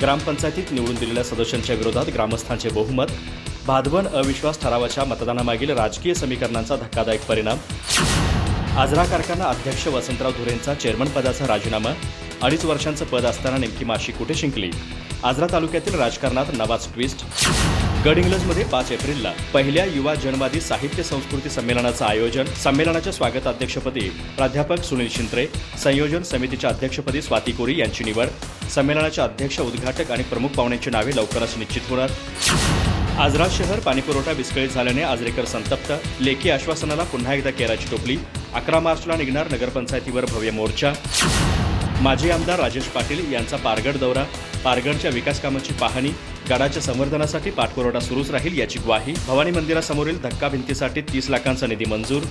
ग्रामपंचायतीत निवडून दिलेल्या सदस्यांच्या विरोधात ग्रामस्थांचे बहुमत भादवन अविश्वास ठरावाच्या मतदानामागील राजकीय समीकरणांचा धक्कादायक परिणाम. आजरा कारखाना अध्यक्ष वसंतराव धुरेंचा चेअरमन पदाचा राजीनामा अडीच वर्षांचं पद असताना नेमकी माशी कुठे शिंकली? आजरा तालुक्यातील राजकारणात नवाच ट्विस्ट गड इंग्लजमध्ये पाच एप्रिलला पहिल्या युवा जनवादी साहित्य संस्कृती संमेलनाचं आयोजन. संमेलनाच्या स्वागताध्यक्षपदी प्राध्यापक सुनील शिंत्रे संयोजन समितीच्या अध्यक्षपदी स्वाती कोरी यांची निवड. संमेलनाच्या अध्यक्ष उद्घाटक आणि प्रमुख पाहुण्यांची नावे लवकरच निश्चित होणार. आजरा शहर पाणीपुरवठा विस्कळीत झाल्याने आजरेकर संतप्त. लेखी आश्वासनाला पुन्हा एकदा केराची टोपली. अकरा मार्चला निघणार नगरपंचायतीवर भव्य मोर्चा. माजी आमदार राजेश पाटील यांचा पारगड दौरा पारगडच्या विकास कामाची पाहणी गडाच्या संवर्धनासाठी पाठपुरवठा सुरूच राहील याची ग्वाही भवानी मंदिरासमोरील धक्का भिंतीसाठी तीस लाखांचा निधी मंजूर.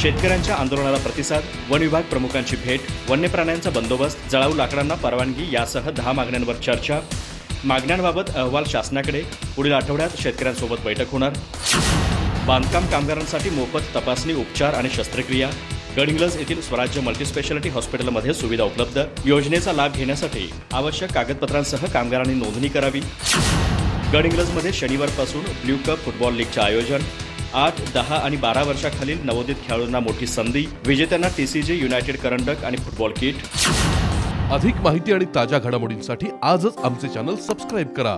शेतकऱ्यांच्या आंदोलनाला प्रतिसाद वन विभाग प्रमुखांची भेट वन्य प्राण्यांचा बंदोबस्त जळाऊ लाकडांना परवानगी यासह दहा मागण्यांवर चर्चा. मागण्यांबाबत अहवाल शासनाकडे पुढील आठवड्यात शेतकऱ्यांसोबत बैठक होणार. बांधकाम कामगारांसाठी मोफत तपासणी उपचार आणि शस्त्रक्रिया. गडहिंग्लज येथील स्वराज्य मल्टीस्पेशालिटी हॉस्पिटलमध्ये सुविधा उपलब्ध. योजनेचा लाभ घेण्यासाठी आवश्यक कागदपत्रांसह कामगारांनी नोंदणी करावी. गडहिंग्लजमध्ये शनिवारपासून ब्ल्यू कप फुटबॉल लीगचे आयोजन. आठ दहा आणि बारा वर्षाखालील नवोदित खेळाडूंना मोठी संधी. विजेत्यांना टीसीजी युनायटेड करंडक आणि फुटबॉल किट. अधिक माहिती आणि ताज्या घडामोडींसाठी आजच आमचे चॅनल सबस्क्राईब करा.